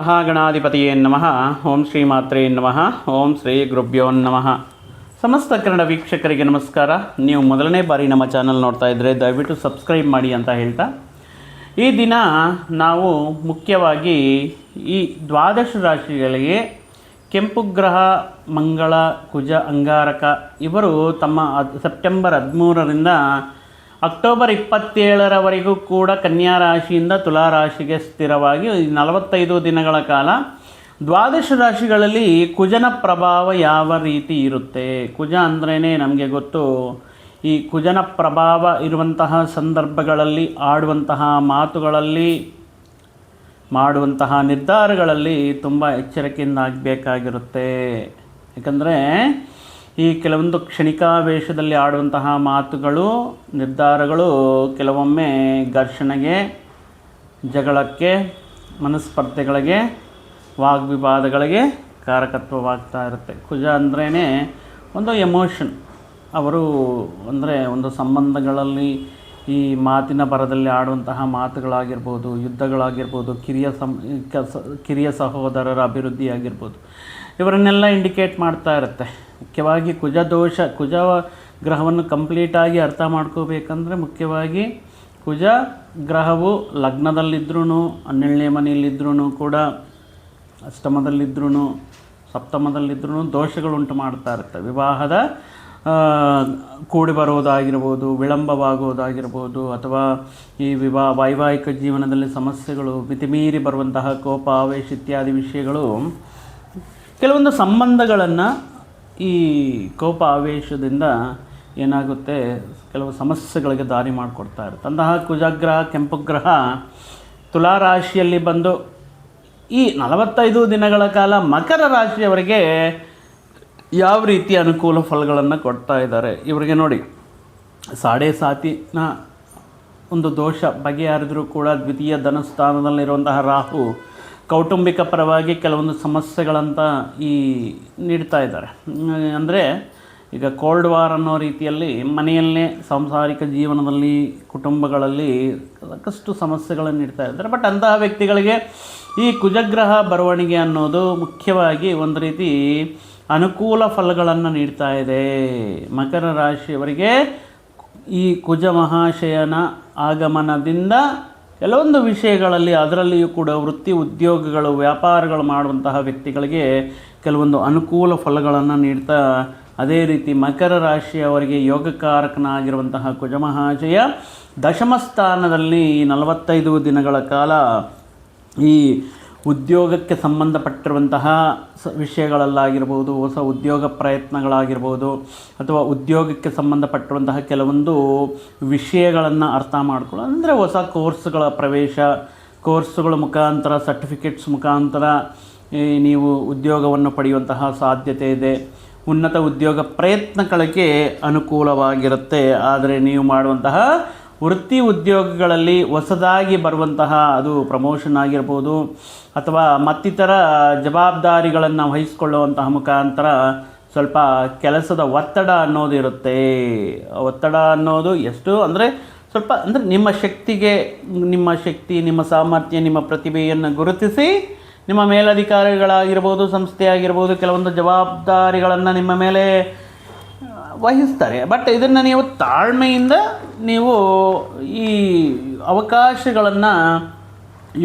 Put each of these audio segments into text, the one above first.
ಮಹಾಗಣಾಧಿಪತಿಯೇ ನಮಃ. ಓಂ ಶ್ರೀ ಮಾತ್ರೇ ನಮಃ. ಓಂ ಶ್ರೀ ಗುರುಭ್ಯೋ ನಮಃ. ಸಮಸ್ತ ಕನ್ನಡ ವೀಕ್ಷಕರಿಗೆ ನಮಸ್ಕಾರ. ನೀವು ಮೊದಲನೇ ಬಾರಿ ನಮ್ಮ ಚಾನಲ್ ನೋಡ್ತಾ ಇದ್ದರೆ ದಯವಿಟ್ಟು ಸಬ್ಸ್ಕ್ರೈಬ್ ಮಾಡಿ ಅಂತ ಹೇಳ್ತಾ. ಈ ದಿನ ನಾವು ಮುಖ್ಯವಾಗಿ ಈ ದ್ವಾದಶ ರಾಶಿಗಳಿಗೆ ಕೆಂಪು ಗ್ರಹ, ಮಂಗಳ, ಕುಜ, ಅಂಗಾರಕ ಇವರು ತಮ್ಮ ಸೆಪ್ಟೆಂಬರ್ ಹದಿಮೂರರಿಂದ ಅಕ್ಟೋಬರ್ ಇಪ್ಪತ್ತೇಳರವರೆಗೂ ಕೂಡ ಕನ್ಯಾ ರಾಶಿಯಿಂದ ತುಲಾ ರಾಶಿಗೆ ಸ್ಥಿರವಾಗಿ ನಲವತ್ತೈದು ದಿನಗಳ ಕಾಲ ದ್ವಾದಶ ರಾಶಿಗಳಲ್ಲಿ ಕುಜನ ಪ್ರಭಾವ ಯಾವ ರೀತಿ ಇರುತ್ತೆ? ಕುಜ ಅಂದ್ರೇ ನಮಗೆ ಗೊತ್ತು, ಈ ಕುಜನ ಪ್ರಭಾವ ಇರುವಂತಹ ಸಂದರ್ಭಗಳಲ್ಲಿ, ಆಡುವಂತಹ ಮಾತುಗಳಲ್ಲಿ, ಮಾಡುವಂತಹ ನಿರ್ಧಾರಗಳಲ್ಲಿ ತುಂಬ ಎಚ್ಚರಿಕೆಯಿಂದ ಆಗಬೇಕಾಗಿರುತ್ತೆ ಯಾಕಂದರೆ ಈ ಕೆಲವೊಂದು ಕ್ಷಣಿಕಾವೇಶದಲ್ಲಿ ಆಡುವಂತಹ ಮಾತುಗಳು, ನಿರ್ಧಾರಗಳು ಕೆಲವೊಮ್ಮೆ ಘರ್ಷಣೆಗೆ, ಜಗಳಕ್ಕೆ, ಮನಸ್ಪರ್ಧೆಗಳಿಗೆ, ವಾಗ್ವಿವಾದಗಳಿಗೆ ಕಾರಕತ್ವವಾಗ್ತಾ ಇರುತ್ತೆ. ಕುಜ ಅಂದ್ರೇ ಒಂದು ಎಮೋಷನ್. ಅವರು ಅಂದರೆ ಒಂದು ಸಂಬಂಧಗಳಲ್ಲಿ ಈ ಮಾತಿನ ಬರದಲ್ಲಿ ಆಡುವಂತಹ ಮಾತುಗಳಾಗಿರ್ಬೋದು, ಯುದ್ಧಗಳಾಗಿರ್ಬೋದು, ಕಿರಿಯ ಸಂ, ಕಿರಿಯ ಸಹೋದರರ ಅಭಿವೃದ್ಧಿಯಾಗಿರ್ಬೋದು, ಇವರನ್ನೆಲ್ಲ ಇಂಡಿಕೇಟ್ ಮಾಡ್ತಾ ಇರುತ್ತೆ. ಮುಖ್ಯವಾಗಿ ಕುಜ ದೋಷ ಕುಜ ಗ್ರಹವನ್ನು ಕಂಪ್ಲೀಟಾಗಿ ಅರ್ಥ ಮಾಡ್ಕೋಬೇಕಂದ್ರೆ ಮುಖ್ಯವಾಗಿ ಕುಜ ಗ್ರಹವು ಲಗ್ನದಲ್ಲಿದ್ರೂ ಹನ್ನೆರಡನೇ ಮನೆಯಲ್ಲಿದ್ರೂ ಕೂಡ ಅಷ್ಟಮದಲ್ಲಿದ್ರೂ ಸಪ್ತಮದಲ್ಲಿದ್ರೂ ದೋಷಗಳುಂಟು ಮಾಡ್ತಾ ಇರುತ್ತೆ. ವಿವಾಹದ ಕೂಡಿ ಬರೋದಾಗಿರ್ಬೋದು ವಿಳಂಬವಾಗುವುದಾಗಿರ್ಬೋದು ಅಥವಾ ಈ ವಿವಾ, ವೈವಾಹಿಕ ಜೀವನದಲ್ಲಿ ಸಮಸ್ಯೆಗಳು, ಮಿತಿಮೀರಿ ಬರುವಂತಹ ಕೋಪ, ಆವೇಶ ಇತ್ಯಾದಿ ವಿಷಯಗಳು, ಕೆಲವೊಂದು ಸಂಬಂಧಗಳನ್ನು ಈ ಕೋಪ ಆವೇಶದಿಂದ ಏನಾಗುತ್ತೆ? ಕೆಲವು ಸಮಸ್ಯೆಗಳಿಗೆ ದಾರಿ ಮಾಡಿಕೊಡ್ತಾ ಇರುತ್ತೆ. ಅಂತಹ ಕುಜಗ್ರಹ ಕೆಂಪು ಗ್ರಹ ತುಲಾ ರಾಶಿಯಲ್ಲಿ ಬಂದು ಈ ನಲವತ್ತೈದು ದಿನಗಳ ಕಾಲ ಮಕರ ರಾಶಿಯವರಿಗೆ ಯಾವ ರೀತಿ ಅನುಕೂಲ ಫಲಗಳನ್ನು ಕೊಡ್ತಾ ಇದ್ದಾರೆ? ಇವರಿಗೆ ನೋಡಿ, ಸಾಡೆ ಸಾತಿನ ಒಂದು ದೋಷ ಬಗೆಹರಿದರೂ ಕೂಡ ದ್ವಿತೀಯ ಧನಸ್ಥಾನದಲ್ಲಿರುವಂತಹ ರಾಹು ಕೌಟುಂಬಿಕ ಪರವಾಗಿ ಕೆಲವೊಂದು ಸಮಸ್ಯೆಗಳಂತ ಈ ನೀಡ್ತಾ ಇದ್ದಾರೆ. ಅಂದರೆ ಈಗ ಕೋಲ್ಡ್ ವಾರ್ ಅನ್ನೋ ರೀತಿಯಲ್ಲಿ ಮನೆಯಲ್ಲೇ ಸಾಂಸಾರಿಕ ಜೀವನದಲ್ಲಿ ಕುಟುಂಬಗಳಲ್ಲಿ ಸಾಕಷ್ಟು ಸಮಸ್ಯೆಗಳನ್ನು ನೀಡ್ತಾ ಇದ್ದಾರೆ. ಬಟ್ ಅಂತಹ ವ್ಯಕ್ತಿಗಳಿಗೆ ಈ ಕುಜಗ್ರಹ ಬರವಣಿಗೆ ಅನ್ನೋದು ಮುಖ್ಯವಾಗಿ ಒಂದು ರೀತಿ ಅನುಕೂಲ ಫಲಗಳನ್ನು ನೀಡ್ತಾ ಇದೆ. ಮಕರ ರಾಶಿಯವರಿಗೆ ಈ ಕುಜ ಮಹಾಶಯನ ಆಗಮನದಿಂದ ಕೆಲವೊಂದು ವಿಷಯಗಳಲ್ಲಿ ಅದರಲ್ಲಿಯೂ ಕೂಡ ವೃತ್ತಿ ಉದ್ಯೋಗಗಳು, ವ್ಯಾಪಾರಗಳು ಮಾಡುವಂತಹ ವ್ಯಕ್ತಿಗಳಿಗೆ ಕೆಲವೊಂದು ಅನುಕೂಲ ಫಲಗಳನ್ನು ನೀಡ್ತಾ, ಅದೇ ರೀತಿ ಮಕರ ರಾಶಿಯವರಿಗೆ ಯೋಗಕಾರಕನಾಗಿರುವಂತಹ ಕುಜ ಮಹಾಶಯ ದಶಮ ಸ್ಥಾನದಲ್ಲಿ ನಲವತ್ತೈದು ದಿನಗಳ ಕಾಲ ಈ ಉದ್ಯೋಗಕ್ಕೆ ಸಂಬಂಧಪಟ್ಟಿರುವಂತಹ ಸ ವಿಷಯಗಳಲ್ಲಾಗಿರ್ಬೋದು, ಹೊಸ ಉದ್ಯೋಗ ಪ್ರಯತ್ನಗಳಾಗಿರ್ಬೋದು, ಅಥವಾ ಉದ್ಯೋಗಕ್ಕೆ ಸಂಬಂಧಪಟ್ಟಿರುವಂತಹ ಕೆಲವೊಂದು ವಿಷಯಗಳನ್ನು ಅರ್ಥ ಮಾಡಿಕೊಳ್ಳೋ, ಅಂದರೆ ಹೊಸ ಕೋರ್ಸ್ಗಳ ಪ್ರವೇಶ, ಕೋರ್ಸ್ಗಳ ಮುಖಾಂತರ, ಸರ್ಟಿಫಿಕೇಟ್ಸ್ ಮುಖಾಂತರ ನೀವು ಉದ್ಯೋಗವನ್ನು ಪಡೆಯುವಂತಹ ಸಾಧ್ಯತೆ ಇದೆ. ಉನ್ನತ ಉದ್ಯೋಗ ಪ್ರಯತ್ನಗಳಿಗೆ ಅನುಕೂಲವಾಗಿರುತ್ತೆ. ಆದರೆ ನೀವು ಮಾಡುವಂತಹ ವೃತ್ತಿ ಉದ್ಯೋಗಗಳಲ್ಲಿ ಹೊಸದಾಗಿ ಬರುವಂತಹ ಅದು ಪ್ರಮೋಷನ್ ಆಗಿರ್ಬೋದು ಅಥವಾ ಮತ್ತಿತರ ಜವಾಬ್ದಾರಿಗಳನ್ನು ವಹಿಸಿಕೊಳ್ಳುವಂತಹ ಮುಖಾಂತರ ಸ್ವಲ್ಪ ಕೆಲಸದ ಒತ್ತಡ ಅನ್ನೋದು ಇರುತ್ತೆ. ಒತ್ತಡ ಅನ್ನೋದು ಎಷ್ಟು, ಅಂದರೆ ಸ್ವಲ್ಪ, ಅಂದರೆ ನಿಮ್ಮ ಶಕ್ತಿಗೆ, ನಿಮ್ಮ ಶಕ್ತಿ, ನಿಮ್ಮ ಸಾಮರ್ಥ್ಯ, ನಿಮ್ಮ ಪ್ರತಿಭೆಯನ್ನು ಗುರುತಿಸಿ ನಿಮ್ಮ ಮೇಲಧಿಕಾರಿಗಳಾಗಿರ್ಬೋದು ಸಂಸ್ಥೆ ಆಗಿರ್ಬೋದು ಕೆಲವೊಂದು ಜವಾಬ್ದಾರಿಗಳನ್ನು ನಿಮ್ಮ ಮೇಲೆ ವಹಿಸ್ತಾರೆ. ಬಟ್ ಇದನ್ನು ನೀವು ತಾಳ್ಮೆಯಿಂದ ನೀವು ಈ ಅವಕಾಶಗಳನ್ನು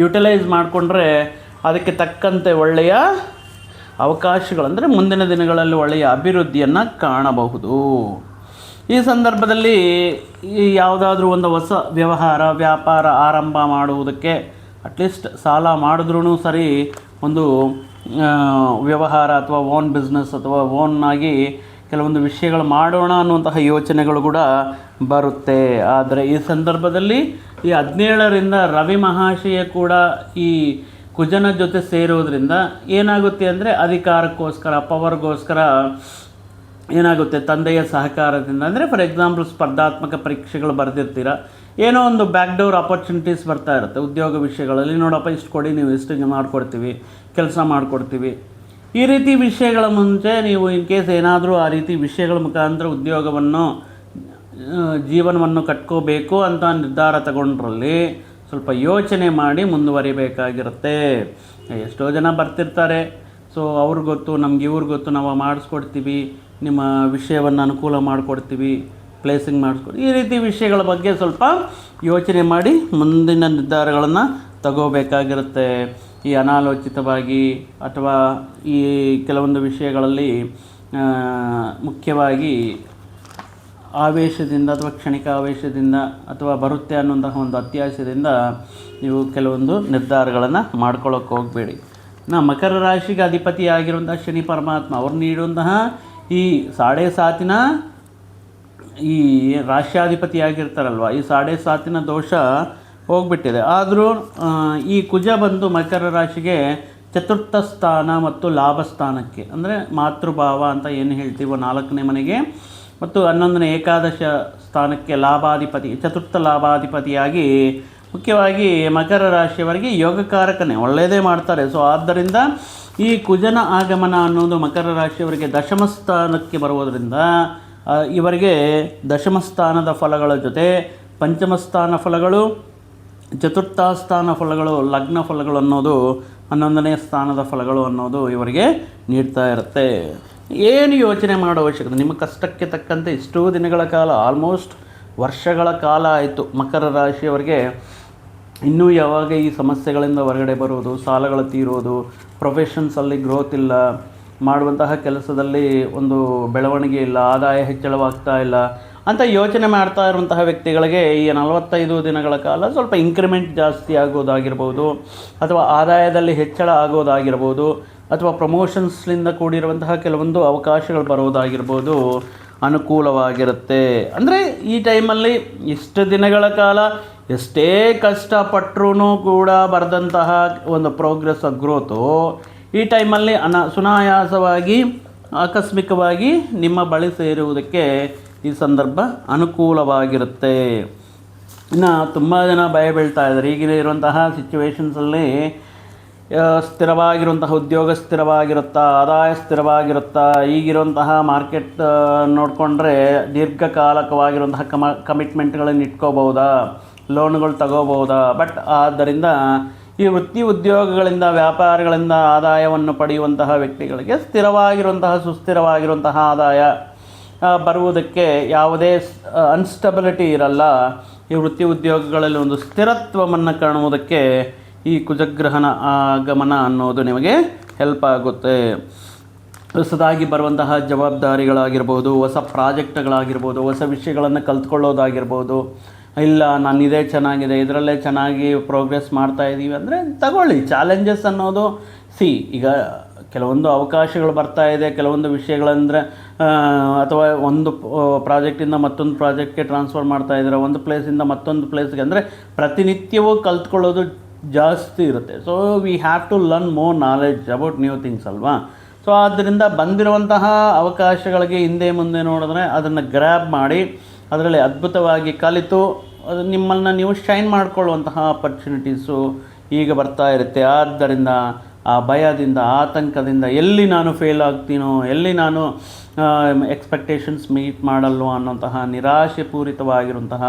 ಯುಟಿಲೈಸ್ ಮಾಡಿಕೊಂಡ್ರೆ ಅದಕ್ಕೆ ತಕ್ಕಂತೆ ಒಳ್ಳೆಯ ಅವಕಾಶಗಳಂದರೆ ಮುಂದಿನ ದಿನಗಳಲ್ಲಿ ಒಳ್ಳೆಯ ಅಭಿವೃದ್ಧಿಯನ್ನು ಕಾಣಬಹುದು. ಈ ಸಂದರ್ಭದಲ್ಲಿ ಈ ಯಾವುದಾದ್ರೂ ಒಂದು ಹೊಸ ವ್ಯವಹಾರ, ವ್ಯಾಪಾರ ಆರಂಭ ಮಾಡುವುದಕ್ಕೆ ಅಟ್ಲೀಸ್ಟ್ ಸಾಲ ಮಾಡಿದ್ರೂ ಸರಿ ಒಂದು ವ್ಯವಹಾರ ಅಥವಾ ಓನ್ ಬಿಸ್ನೆಸ್ ಅಥವಾ ಓನ್ ಆಗಿ ಕೆಲವೊಂದು ವಿಷಯಗಳು ಮಾಡೋಣ ಅನ್ನುವಂತಹ ಯೋಚನೆಗಳು ಕೂಡ ಬರುತ್ತೆ. ಆದರೆ ಈ ಸಂದರ್ಭದಲ್ಲಿ ಈ ಹದಿನೇಳರಿಂದ ರವಿ ಮಹಾಶಯ ಕೂಡ ಈ ಕುಜನ ಜೊತೆ ಸೇರೋದ್ರಿಂದ ಏನಾಗುತ್ತೆ ಅಂದರೆ ಅಧಿಕಾರಕ್ಕೋಸ್ಕರ, ಪವರ್ಗೋಸ್ಕರ ಏನಾಗುತ್ತೆ? ತಂದೆಯ ಸಹಕಾರದಿಂದ ಅಂದರೆ ಫಾರ್ ಎಕ್ಸಾಂಪಲ್ ಸ್ಪರ್ಧಾತ್ಮಕ ಪರೀಕ್ಷೆಗಳು ಬರೆದಿರ್ತೀರ? ಏನೋ ಒಂದು ಬ್ಯಾಕ್ ಡೋರ್ ಅಪರ್ಚುನಿಟೀಸ್ ಬರ್ತಾ ಇರುತ್ತೆ. ಉದ್ಯೋಗ ವಿಷಯಗಳಲ್ಲಿ ನೋಡಪ್ಪ ಇಷ್ಟು ಕೊಡಿ, ನೀವು ಇಷ್ಟು ಮಾಡ್ಕೊಡ್ತೀವಿ, ಕೆಲಸ ಮಾಡಿಕೊಡ್ತೀವಿ. ಈ ರೀತಿ ವಿಷಯಗಳ ಮುಂಚೆ ನೀವು ಇನ್ ಕೇಸ್ ಏನಾದರೂ ಆ ರೀತಿ ವಿಷಯಗಳ ಮುಖಾಂತರ ಉದ್ಯೋಗವನ್ನು ಜೀವನವನ್ನು ಕಟ್ಕೋಬೇಕು ಅಂತ ನಿರ್ಧಾರ ತಗೊಂಡ್ರಲ್ಲಿ ಸ್ವಲ್ಪ ಯೋಚನೆ ಮಾಡಿ ಮುಂದುವರಿಬೇಕಾಗಿರುತ್ತೆ. ಎಷ್ಟೋ ಜನ ಬರ್ತಿರ್ತಾರೆ. ಸೊ ಅವ್ರಿಗೆ ಗೊತ್ತು, ನಮ್ಗೆ ಇವ್ರಿಗೆ ಗೊತ್ತು, ನಾವು ಮಾಡಿಸ್ಕೊಡ್ತೀವಿ, ನಿಮ್ಮ ವಿಷಯವನ್ನು ಅನುಕೂಲ ಮಾಡಿಕೊಡ್ತೀವಿ. ಪ್ಲೇಸಿಂಗ್ ಮಾಡಿಸ್ಕೊಡಿ ಈ ರೀತಿ ವಿಷಯಗಳ ಬಗ್ಗೆ ಸ್ವಲ್ಪ ಯೋಚನೆ ಮಾಡಿ ಮುಂದಿನ ನಿರ್ಧಾರಗಳನ್ನು ತಗೋಬೇಕಾಗಿರುತ್ತೆ. ಈ ಅನಾಲೋಚಿತವಾಗಿ ಅಥವಾ ಈ ಕೆಲವೊಂದು ವಿಷಯಗಳಲ್ಲಿ ಮುಖ್ಯವಾಗಿ ಆವೇಶದಿಂದ ಅಥವಾ ಕ್ಷಣಿಕ ಆವೇಶದಿಂದ ಅಥವಾ ಬರುತ್ತೆ ಅನ್ನುವಂತಹ ಒಂದು ಅತ್ಯಾಸದಿಂದ ನೀವು ಕೆಲವೊಂದು ನಿರ್ಧಾರಗಳನ್ನು ಮಾಡ್ಕೊಳ್ಳೋಕೆ ಹೋಗಬೇಡಿ. ನಾ ಮಕರ ರಾಶಿಗೆ ಅಧಿಪತಿಯಾಗಿರುವಂತಹ ಶನಿ ಪರಮಾತ್ಮ, ಅವ್ರು ನೀಡುವಂತಹ ಈ ಸಾಡೆ ಸಾತಿನ ಈ ರಾಷ್ಟ್ರಾಧಿಪತಿ ಆಗಿರ್ತಾರಲ್ವ ಈ ಸಾಡೆ ಸಾತಿನ ದೋಷ ಹೋಗ್ಬಿಟ್ಟಿದೆ. ಆದರೂ ಈ ಕುಜ ಬಂದು ಮಕರ ರಾಶಿಗೆ ಚತುರ್ಥ ಸ್ಥಾನ ಮತ್ತು ಲಾಭ ಸ್ಥಾನಕ್ಕೆ, ಅಂದರೆ ಮಾತೃಭಾವ ಅಂತ ಏನು ಹೇಳ್ತೀವೋ ನಾಲ್ಕನೇ ಮನೆಗೆ, ಮತ್ತು ಹನ್ನೊಂದನೇ ಏಕಾದಶ ಸ್ಥಾನಕ್ಕೆ ಲಾಭಾಧಿಪತಿ, ಚತುರ್ಥ ಲಾಭಾಧಿಪತಿಯಾಗಿ ಮುಖ್ಯವಾಗಿ ಮಕರ ರಾಶಿಯವರಿಗೆ ಯೋಗಕಾರಕನೇ, ಒಳ್ಳೆಯದೇ ಮಾಡ್ತಾರೆ. ಸೊ ಆದ್ದರಿಂದ ಈ ಕುಜನ ಆಗಮನ ಅನ್ನೋದು ಮಕರ ರಾಶಿಯವರಿಗೆ ದಶಮ ಸ್ಥಾನಕ್ಕೆ ಬರುವುದರಿಂದ ಇವರಿಗೆ ದಶಮ ಸ್ಥಾನದ ಫಲಗಳ ಜೊತೆ ಪಂಚಮ ಸ್ಥಾನ ಫಲಗಳು, ಚತುರ್ಥ ಸ್ಥಾನ ಫಲಗಳು, ಲಗ್ನ ಫಲಗಳು ಅನ್ನೋದು ಹನ್ನೊಂದನೇ ಸ್ಥಾನದ ಫಲಗಳು ಅನ್ನೋದು ಇವರಿಗೆ ನೀಡ್ತಾ ಇರುತ್ತೆ. ಏನು ಯೋಚನೆ ಮಾಡೋ ಅವಶ್ಯಕತೆ? ನಿಮ್ಮ ಕಷ್ಟಕ್ಕೆ ತಕ್ಕಂತೆ ಇಷ್ಟೋ ದಿನಗಳ ಕಾಲ ಆಲ್ಮೋಸ್ಟ್ ವರ್ಷಗಳ ಕಾಲ ಆಯಿತು ಮಕರ ರಾಶಿಯವರಿಗೆ. ಇನ್ನೂ ಯಾವಾಗ ಈ ಸಮಸ್ಯೆಗಳಿಂದ ಹೊರಗಡೆ ಬರೋದು, ಸಾಲಗಳು ತೀರೋದು ಪ್ರೊಫೆಷನ್ಸಲ್ಲಿ ಗ್ರೋತ್ ಇಲ್ಲ ಮಾಡುವಂತಹ ಕೆಲಸದಲ್ಲಿ ಒಂದು ಬೆಳವಣಿಗೆ ಇಲ್ಲ, ಆದಾಯ ಹೆಚ್ಚಳವಾಗ್ತಾ ಇಲ್ಲ ಅಂತ ಯೋಚನೆ ಮಾಡ್ತಾ ಇರುವಂತಹ ವ್ಯಕ್ತಿಗಳಿಗೆ ಈ ನಲವತ್ತೈದು ದಿನಗಳ ಕಾಲ ಸ್ವಲ್ಪ ಇಂಕ್ರಿಮೆಂಟ್ ಜಾಸ್ತಿ ಆಗೋದಾಗಿರ್ಬೋದು ಅಥವಾ ಆದಾಯದಲ್ಲಿ ಹೆಚ್ಚಳ ಆಗೋದಾಗಿರ್ಬೋದು ಅಥವಾ ಪ್ರಮೋಷನ್ಸ್ನಿಂದ ಕೂಡಿರುವಂತಹ ಕೆಲವೊಂದು ಅವಕಾಶಗಳು ಬರೋದಾಗಿರ್ಬೋದು ಅನುಕೂಲವಾಗಿರುತ್ತೆ. ಅಂದರೆ ಈ ಟೈಮಲ್ಲಿ ಇಷ್ಟು ದಿನಗಳ ಕಾಲ ಎಷ್ಟೇ ಕಷ್ಟಪಟ್ಟರೂ ಕೂಡ ಬರೆದಂತಹ ಒಂದು ಪ್ರೋಗ್ರೆಸ್ ಗ್ರೋತು ಈ ಟೈಮಲ್ಲಿ ಅನ ಸುನಾಯಾಸವಾಗಿ, ಆಕಸ್ಮಿಕವಾಗಿ ನಿಮ್ಮ ಬಳಿ ಸೇರುವುದಕ್ಕೆ ಈ ಸಂದರ್ಭ ಅನುಕೂಲವಾಗಿರುತ್ತೆ. ಇನ್ನು ತುಂಬ ಜನ ಭಯ ಬೀಳ್ತಾ ಇದ್ದಾರೆ. ಈಗಿನ ಇರುವಂತಹ ಸಿಚುವೇಶನ್ಸಲ್ಲಿ ಸ್ಥಿರವಾಗಿರುವಂತಹ ಉದ್ಯೋಗ ಸ್ಥಿರವಾಗಿರುತ್ತಾ, ಆದಾಯ ಸ್ಥಿರವಾಗಿರುತ್ತಾ, ಈಗಿರುವಂತಹ ಮಾರ್ಕೆಟ್ ನೋಡಿಕೊಂಡ್ರೆ ದೀರ್ಘಕಾಲಕವಾಗಿರುವಂತಹ ಕಮ ಕಮಿಟ್ಮೆಂಟ್ಗಳನ್ನು ಇಟ್ಕೋಬಹುದಾ? ಲೋನ್ಗಳು ತಗೋಬಹುದಾ? ಬಟ್ ಆದ್ದರಿಂದ ಈ ವೃತ್ತಿ ಉದ್ಯೋಗಗಳಿಂದ, ವ್ಯಾಪಾರಗಳಿಂದ ಆದಾಯವನ್ನು ಪಡೆಯುವಂತಹ ವ್ಯಕ್ತಿಗಳಿಗೆ ಸ್ಥಿರವಾಗಿರುವಂತಹ, ಸುಸ್ಥಿರವಾಗಿರುವಂತಹ ಆದಾಯ ಬರುವುದಕ್ಕೆ ಯಾವುದೇ ಅನ್ಸ್ಟಬಿಲಿಟಿ ಇರಲ್ಲ. ಈ ವೃತ್ತಿ ಉದ್ಯೋಗಗಳಲ್ಲಿ ಒಂದು ಸ್ಥಿರತ್ವವನ್ನು ಕಾಣುವುದಕ್ಕೆ ಈ ಕುಜಗ್ರಹಣ ಆಗಮನ ಅನ್ನೋದು ನಿಮಗೆ ಹೆಲ್ಪ್ ಆಗುತ್ತೆ. ಹೊಸದಾಗಿ ಬರುವಂತಹ ಜವಾಬ್ದಾರಿಗಳಾಗಿರ್ಬೋದು, ಹೊಸ ಪ್ರಾಜೆಕ್ಟ್ಗಳಾಗಿರ್ಬೋದು, ಹೊಸ ವಿಷಯಗಳನ್ನು ಕಲ್ತ್ಕೊಳ್ಳೋದಾಗಿರ್ಬೋದು ಇಲ್ಲ, ನಾನು ಇದೇ ಚೆನ್ನಾಗಿದೆ, ಇದರಲ್ಲೇ ಚೆನ್ನಾಗಿ ಪ್ರೋಗ್ರೆಸ್ ಮಾಡ್ತಾ ಇದ್ದೀವಿ ಅಂದರೆ ತಗೊಳ್ಳಿ ಚಾಲೆಂಜಸ್ ಅನ್ನೋದು ಸಿ ಈಗ ಕೆಲವೊಂದು ಅವಕಾಶಗಳು ಬರ್ತಾ ಇದೆ, ಕೆಲವೊಂದು ವಿಷಯಗಳಂದರೆ ಅಥವಾ ಒಂದು ಪ್ರಾಜೆಕ್ಟಿಂದ ಮತ್ತೊಂದು ಪ್ರಾಜೆಕ್ಟ್ಗೆ ಟ್ರಾನ್ಸ್ಫರ್ ಮಾಡ್ತಾ ಇದ್ದಾರೆ, ಒಂದು ಪ್ಲೇಸಿಂದ ಮತ್ತೊಂದು ಪ್ಲೇಸ್ಗೆ ಅಂದರೆ ಪ್ರತಿನಿತ್ಯವೂ ಕಲ್ತ್ಕೊಳ್ಳೋದು ಜಾಸ್ತಿ ಇರುತ್ತೆ. So we have to learn more knowledge about new things ಅಲ್ವಾ? ಸೊ ಆದ್ದರಿಂದ ಬಂದಿರುವಂತಹ ಅವಕಾಶಗಳಿಗೆ ಹಿಂದೆ ಮುಂದೆ ನೋಡಿದ್ರೆ ಅದನ್ನು ಗ್ರ್ಯಾಬ್ ಮಾಡಿ ಅದರಲ್ಲಿ ಅದ್ಭುತವಾಗಿ ಕಲಿತು, ಅದು ನಿಮ್ಮನ್ನು ನೀವು ಶೈನ್ ಮಾಡಿಕೊಳ್ಳುವಂತಹ ಅಪರ್ಚುನಿಟೀಸು ಈಗ ಬರ್ತಾ ಇರುತ್ತೆ. ಆದ್ದರಿಂದ ಆ ಭಯದಿಂದ, ಆತಂಕದಿಂದ ಎಲ್ಲಿ ನಾನು ಫೇಲ್ ಆಗ್ತೀನೋ, ಎಲ್ಲಿ ನಾನು ಎಕ್ಸ್ಪೆಕ್ಟೇಷನ್ಸ್ ಮೀಟ್ ಮಾಡಲ್ವೋ ಅನ್ನೋಂತಹ ನಿರಾಶೆ ಪೂರಿತವಾಗಿರುವಂತಹ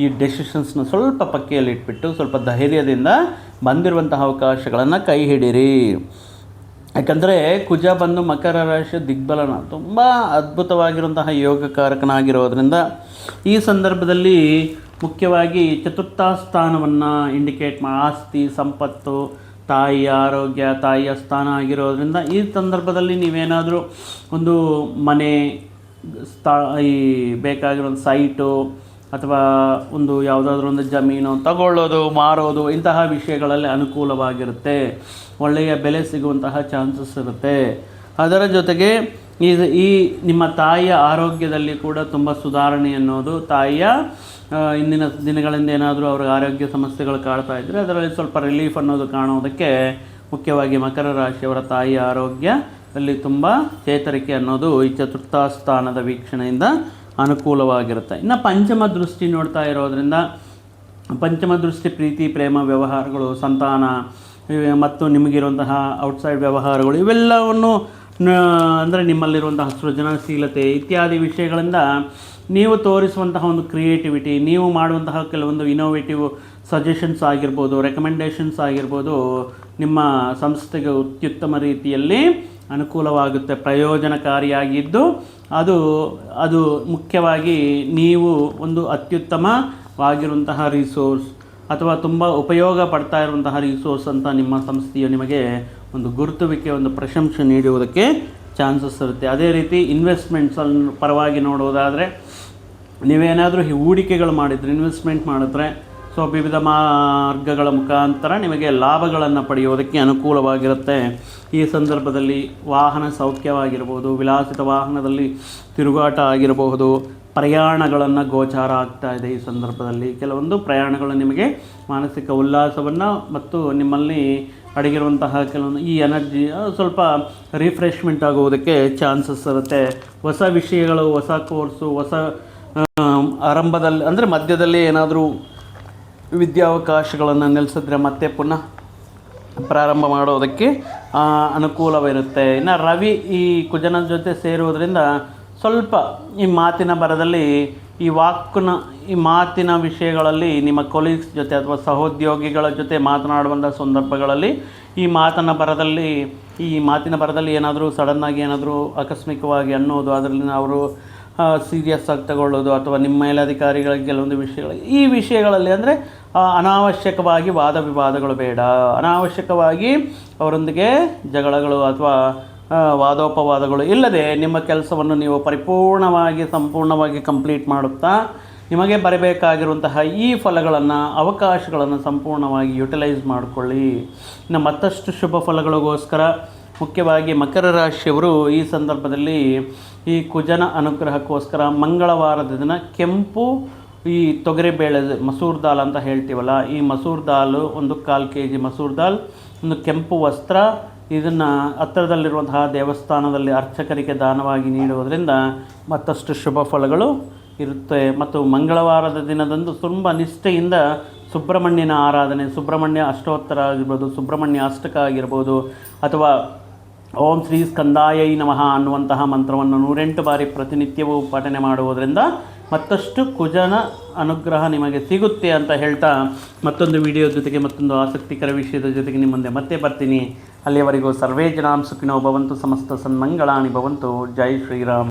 ಈ ಡೆಸಿಷನ್ಸ್ನ ಸ್ವಲ್ಪ ಪಕ್ಕೆಯಲ್ಲಿ ಇಟ್ಬಿಟ್ಟು ಸ್ವಲ್ಪ ಧೈರ್ಯದಿಂದ ಬಂದಿರುವಂತಹ ಅವಕಾಶಗಳನ್ನು ಕೈ ಹಿಡೀರಿ. ಯಾಕಂದರೆ ಕುಜ ಬಂದು ಮಕರ ರಾಶಿ ದಿಗ್ಬಲನ, ತುಂಬ ಅದ್ಭುತವಾಗಿರುವಂತಹ ಯೋಗಕಾರಕನಾಗಿರೋದ್ರಿಂದ ಈ ಸಂದರ್ಭದಲ್ಲಿ ಮುಖ್ಯವಾಗಿ ಚತುರ್ಥ ಸ್ಥಾನವನ್ನು ಇಂಡಿಕೇಟ್ ಮಾ, ಆಸ್ತಿ, ಸಂಪತ್ತು ತಾಯಿಯ ಆರೋಗ್ಯ, ತಾಯಿಯ ಸ್ಥಾನ ಆಗಿರೋದ್ರಿಂದ ಈ ಸಂದರ್ಭದಲ್ಲಿ ನೀವೇನಾದರೂ ಒಂದು ಮನೆ ಸ್ಥಾ, ಈ ಬೇಕಾಗಿರೋ ಸೈಟು ಅಥವಾ ಒಂದು ಯಾವುದಾದ್ರೂ ಒಂದು ಜಮೀನು ತಗೊಳ್ಳೋದು, ಮಾರೋದು, ಇಂತಹ ವಿಷಯಗಳಲ್ಲಿ ಅನುಕೂಲವಾಗಿರುತ್ತೆ. ಒಳ್ಳೆಯ ಬೆಲೆ ಸಿಗುವಂತಹ ಚಾನ್ಸಸ್ ಇರುತ್ತೆ. ಅದರ ಜೊತೆಗೆ ಈ ಈ ನಿಮ್ಮ ತಾಯಿಯ ಆರೋಗ್ಯದಲ್ಲಿ ಕೂಡ ತುಂಬ ಸುಧಾರಣೆ ಅನ್ನೋದು ತಾಯಿಯ ಇಂದಿನ ದಿನಗಳಿಂದ ಏನಾದರೂ ಅವ್ರಿಗೆ ಆರೋಗ್ಯ ಸಮಸ್ಯೆಗಳು ಕಾಡ್ತಾ ಇದ್ದರೆ ಅದರಲ್ಲಿ ಸ್ವಲ್ಪ ರಿಲೀಫ್ ಅನ್ನೋದು ಕಾಣೋದಕ್ಕೆ ಮುಖ್ಯವಾಗಿ ಮಕರ ರಾಶಿಯವರ ತಾಯಿಯ ಆರೋಗ್ಯ ಅಲ್ಲಿ ತುಂಬ ಚೇತರಿಕೆ ಅನ್ನೋದು ಈ ಚತುರ್ಥ ಸ್ಥಾನದ ವೀಕ್ಷಣೆಯಿಂದ ಅನುಕೂಲವಾಗಿರುತ್ತೆ. ಇನ್ನು ಪಂಚಮ ದೃಷ್ಟಿ ನೋಡ್ತಾ ಇರೋದರಿಂದ ಪಂಚಮ ದೃಷ್ಟಿ ಪ್ರೀತಿ, ಪ್ರೇಮ, ವ್ಯವಹಾರಗಳು, ಸಂತಾನ ಮತ್ತು ನಿಮಗಿರುವಂತಹ ಔಟ್ಸೈಡ್ ವ್ಯವಹಾರಗಳು, ಇವೆಲ್ಲವನ್ನು ಅಂದರೆ ನಿಮ್ಮಲ್ಲಿರುವಂತಹ ಸೃಜನಶೀಲತೆ ಇತ್ಯಾದಿ ವಿಷಯಗಳಿಂದ ನೀವು ತೋರಿಸುವಂತಹ ಒಂದು ಕ್ರಿಯೇಟಿವಿಟಿ ನೀವು ಮಾಡುವಂತಹ ಕೆಲವೊಂದು ಇನೋವೇಟಿವ್ ಸಜೆಷನ್ಸ್ ಆಗಿರ್ಬೋದು ರೆಕಮೆಂಡೇಷನ್ಸ್ ಆಗಿರ್ಬೋದು, ನಿಮ್ಮ ಸಂಸ್ಥೆಗೆ ಅತ್ಯುತ್ತಮ ರೀತಿಯಲ್ಲಿ ಅನುಕೂಲವಾಗುತ್ತೆ, ಪ್ರಯೋಜನಕಾರಿಯಾಗಿದ್ದು ಅದು ಅದು ಮುಖ್ಯವಾಗಿ ನೀವು ಒಂದು ಅತ್ಯುತ್ತಮವಾಗಿರುವಂತಹ ರಿಸೋರ್ಸ್ ಅಥವಾ ತುಂಬ ಉಪಯೋಗ ಪಡ್ತಾ ಇರುವಂತಹ ರಿಸೋರ್ಸ್ ಅಂತ ನಿಮ್ಮ ಸಂಸ್ಥೆಯು ನಿಮಗೆ ಒಂದು ಗುರುತುವಿಕೆ, ಒಂದು ಪ್ರಶಂಸೆ ನೀಡುವುದಕ್ಕೆ ಚಾನ್ಸಸ್ ಇರುತ್ತೆ. ಅದೇ ರೀತಿ ಇನ್ವೆಸ್ಟ್ಮೆಂಟ್ಸಲ್ಲಿ ಪರವಾಗಿ ನೋಡುವುದಾದರೆ, ನೀವೇನಾದರೂ ಹೂಡಿಕೆಗಳು ಮಾಡಿದರೆ ಇನ್ವೆಸ್ಟ್ಮೆಂಟ್ ಮಾಡಿದ್ರೆ ಸೊ ವಿವಿಧ ಮಾರ್ಗಗಳ ಮುಖಾಂತರ ನಿಮಗೆ ಲಾಭಗಳನ್ನು ಪಡೆಯುವುದಕ್ಕೆ ಅನುಕೂಲವಾಗಿರುತ್ತೆ. ಈ ಸಂದರ್ಭದಲ್ಲಿ ವಾಹನ ಸೌಖ್ಯವಾಗಿರ್ಬೋದು, ವಿಲಾಸಿತ ವಾಹನದಲ್ಲಿ ತಿರುಗಾಟ ಆಗಿರಬಹುದು, ಪ್ರಯಾಣಗಳನ್ನು ಗೋಚಾರ ಆಗ್ತಾ ಇದೆ ಈ ಸಂದರ್ಭದಲ್ಲಿ. ಕೆಲವೊಂದು ಪ್ರಯಾಣಗಳು ನಿಮಗೆ ಮಾನಸಿಕ ಉಲ್ಲಾಸವನ್ನು ಮತ್ತು ನಿಮ್ಮಲ್ಲಿ ಅಡಗಿರುವಂತಹ ಕೆಲವೊಂದು ಈ ಎನರ್ಜಿ ಸ್ವಲ್ಪ ರಿಫ್ರೆಶ್ಮೆಂಟ್ ಆಗುವುದಕ್ಕೆ ಚಾನ್ಸಸ್ ಇರುತ್ತೆ. ಹೊಸ ವಿಷಯಗಳು, ಹೊಸ ಕೋರ್ಸು, ಹೊಸ ಆರಂಭದಲ್ಲಿ, ಅಂದರೆ ಮಧ್ಯದಲ್ಲಿ ಏನಾದರೂ ವಿದ್ಯಾವಕಾಶಗಳನ್ನು ನೆಲೆಸಿದ್ರೆ ಮತ್ತೆ ಪುನಃ ಪ್ರಾರಂಭ ಮಾಡೋದಕ್ಕೆ ಅನುಕೂಲವಿರುತ್ತೆ. ಇನ್ನು ರವಿ ಈ ಕುಜನ ಜೊತೆ ಸೇರುವುದರಿಂದ ಸ್ವಲ್ಪ ಈ ಮಾತಿನ ಬರದಲ್ಲಿ ಈ ವಾಕ್ನ, ಈ ಮಾತಿನ ವಿಷಯಗಳಲ್ಲಿ ನಿಮ್ಮ ಕೊಲೀಗ್ಸ್ ಜೊತೆ ಅಥವಾ ಸಹೋದ್ಯೋಗಿಗಳ ಜೊತೆ ಮಾತನಾಡುವಂಥ ಸಂದರ್ಭಗಳಲ್ಲಿ ಈ ಮಾತನ ಬರದಲ್ಲಿ ಈ ಮಾತಿನ ಬರದಲ್ಲಿ ಏನಾದರೂ ಸಡನ್ನಾಗಿ ಏನಾದರೂ ಆಕಸ್ಮಿಕವಾಗಿ ಅನ್ನೋದು ಅದರಲ್ಲಿ ಅವರು ಸೀರಿಯಸ್ ಆಗಿ ತಗೊಳ್ಳೋದು ಅಥವಾ ನಿಮ್ಮ ಮೇಲಧಿಕಾರಿಗಳಿಗೆ ಕೆಲವೊಂದು ವಿಷಯಗಳಿಗೆ. ಈ ವಿಷಯಗಳಲ್ಲಿ ಅಂದರೆ ಅನಾವಶ್ಯಕವಾಗಿ ವಾದ ವಿವಾದಗಳು ಬೇಡ. ಅನಾವಶ್ಯಕವಾಗಿ ಅವರೊಂದಿಗೆ ಜಗಳಗಳು ಅಥವಾ ವಾದೋಪವಾದಗಳು ಇಲ್ಲದೆ ನಿಮ್ಮ ಕೆಲಸವನ್ನು ನೀವು ಪರಿಪೂರ್ಣವಾಗಿ, ಸಂಪೂರ್ಣವಾಗಿ ಕಂಪ್ಲೀಟ್ ಮಾಡುತ್ತಾ, ನಿಮಗೆ ಬರಬೇಕಾಗಿರುವಂತಹ ಈ ಫಲಗಳನ್ನು, ಅವಕಾಶಗಳನ್ನು ಸಂಪೂರ್ಣವಾಗಿ ಯುಟಿಲೈಸ್ ಮಾಡಿಕೊಳ್ಳಿ. ಇನ್ನು ಮತ್ತಷ್ಟು ಶುಭ ಫಲಗಳಿಗೋಸ್ಕರ ಮುಖ್ಯವಾಗಿ ಮಕರ ರಾಶಿಯವರು ಈ ಸಂದರ್ಭದಲ್ಲಿ ಈ ಕುಜನ ಅನುಗ್ರಹಕ್ಕೋಸ್ಕರ ಮಂಗಳವಾರದ ದಿನ ಕೆಂಪು ಈ ತೊಗರಿಬೇಳೆ ಮಸೂರ್ ದಾಲ್ ಅಂತ ಹೇಳ್ತೀವಲ್ಲ, ಈ ಮಸೂರ್ ದಾಲು ಒಂದು ಕಾಲು ಕೆ ಜಿ ಮಸೂರ್ ದಾಲ್, ಒಂದು ಕೆಂಪು ವಸ್ತ್ರ, ಇದನ್ನು ಹತ್ತಿರದಲ್ಲಿರುವಂತಹ ದೇವಸ್ಥಾನದಲ್ಲಿ ಅರ್ಚಕರಿಗೆ ದಾನವಾಗಿ ನೀಡುವುದರಿಂದ ಮತ್ತಷ್ಟು ಶುಭ ಫಲಗಳು ಇರುತ್ತೆ. ಮತ್ತು ಮಂಗಳವಾರದ ದಿನದಂದು ತುಂಬ ನಿಷ್ಠೆಯಿಂದ ಸುಬ್ರಹ್ಮಣ್ಯನ ಆರಾಧನೆ, ಸುಬ್ರಹ್ಮಣ್ಯ ಅಷ್ಟೋತ್ತರ ಆಗಿರ್ಬೋದು, ಸುಬ್ರಹ್ಮಣ್ಯ ಅಷ್ಟಕ ಆಗಿರ್ಬೋದು, ಅಥವಾ ಓಂ ಶ್ರೀ ಸ್ಕಂದಾಯೈ ನಮಃ ಅನ್ನುವಂತಹ ಮಂತ್ರವನ್ನು ನೂರೆಂಟು ಬಾರಿ ಪ್ರತಿನಿತ್ಯವೂ ಪಠನೆ ಮಾಡುವುದರಿಂದ ಮತ್ತಷ್ಟು ಕುಜನ ಅನುಗ್ರಹ ನಿಮಗೆ ಸಿಗುತ್ತೆ ಅಂತ ಹೇಳ್ತಾ ಮತ್ತೊಂದು ವಿಡಿಯೋ ಜೊತೆಗೆ ಮತ್ತೊಂದು ಆಸಕ್ತಿಕರ ವಿಷಯದ ಜೊತೆಗೆ ನಿಮ್ಮ ಮುಂದೆ ಮತ್ತೆ ಬರ್ತೀನಿ. ಅಲ್ಲಿಯವರೆಗೂ ಸರ್ವೇ ಜನಾಂ ಸುಖಿನೋ ಭವಂತು, ಸಮಸ್ತ ಸನ್ಮಂಗಳಾಣಿ ಭವಂತು. ಜೈ ಶ್ರೀರಾಮ್.